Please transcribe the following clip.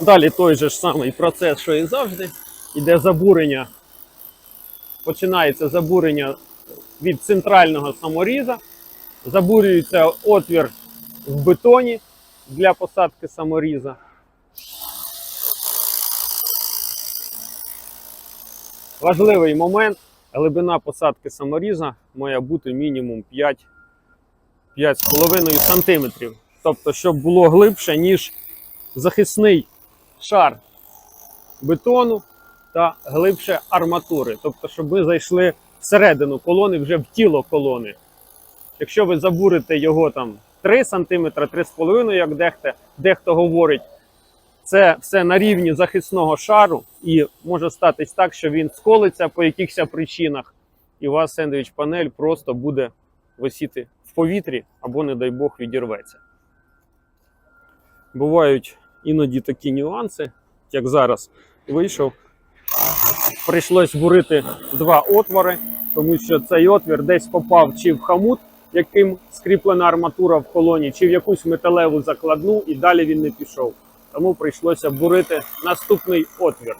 Далі той же ж самий процес, що і завжди. Іде забурення. Починається забурення від центрального саморіза. Забурюється отвір в бетоні для посадки саморіза. Важливий момент. Глибина посадки саморіза має бути мінімум 5 5,5 см. Тобто, щоб було глибше, ніж захисний шар бетону та глибше арматури. Тобто, щоб ми зайшли всередину колони, вже в тіло колони. Якщо ви забурите його там 3 см, 3,5 як дехто, дехто говорить, це все на рівні захисного шару, і може статись так, що він сколиться по якихось причинах, і у вас сендвіч панель просто буде висіти в повітрі або, не дай Бог, відірветься. Бувають іноді такі нюанси, як зараз вийшов. Прийшлось бурити два отвори, тому що цей отвір десь попав чи в хамут, яким скріплена арматура в колоні, чи в якусь металеву закладну, і далі він не пішов. Тому прийшлося бурити наступний отвір.